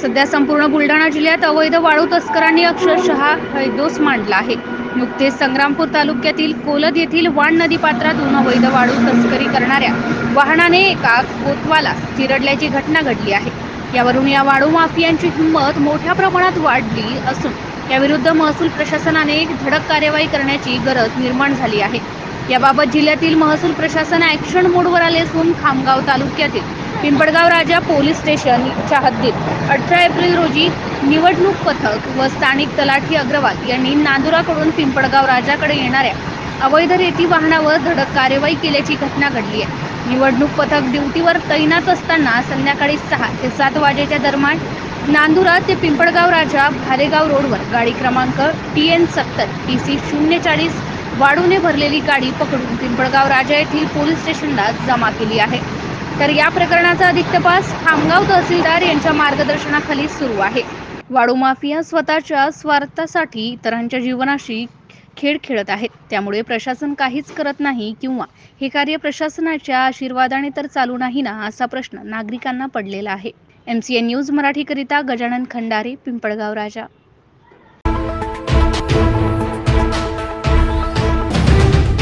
सध्या संपूर्ण बुलढाणा जिल्ह्यात अवैध वाळू तस्करांनी अक्षरशः हैदोस मांडला आहे. नुकतेच संग्रामपूर तालुक्यातील कोलद येथील वाण नदी पात्रातून अवैध वाळू तस्करी करणाऱ्या वाहनाने एका कोतवाला चिरडल्याची घटना घडली आहे. यावरून या वाळू माफियांची हिंमत मोठ्या प्रमाणात वाढली असून याविरुद्ध महसूल प्रशासनाने धडक कार्यवाही करण्याची गरज निर्माण झाली आहे. याबाबत जिल्ह्यातील महसूल प्रशासन ॲक्शन मोडवर आले असून खामगाव तालुक्यातील पिंपळगाव राजा पोलीस स्टेशनच्या हद्दीत अठरा एप्रिल रोजी निवडणूक पथक व स्थानिक तलाठी अग्रवाल यांनी नांदुराकडून पिंपळगाव राजाकडे येणाऱ्या अवैध रेती वाहनावर धडक कार्यवाही केल्याची घटना घडली आहे. निवडणूक पथक ड्युटीवर तैनात असताना संध्याकाळी सहा ते सात वाजेच्या दरम्यान नांदुरा ते पिंपळगाव राजा भालेगाव रोडवर गाडी क्रमांक टी एन सत्तर टी सी शून्य चाळीस वाढूने भरलेली गाडी पकडून पिंपळगाव राजा येथील पोलीस स्टेशनला जमा केली आहे. तर या प्रकरणाचा अधिक तपास खामगाव तहसीलदार यांच्या मार्गदर्शनाखाली सुरू आहे. वाळू माफिया स्वतःच्या स्वार्थासाठी इतरांच्या जीवनाशी खेळ खेळत आहेत. त्यामुळे प्रशासन काहीच करत नाही किंवा हे कार्य प्रशासनाच्या आशीर्वादाने तर चालू नाही ना असा प्रश्न नागरिकांना पडलेला आहे. एम सी एन न्यूज मराठीकरिता गजानन खंडारे पिंपळगाव राजा.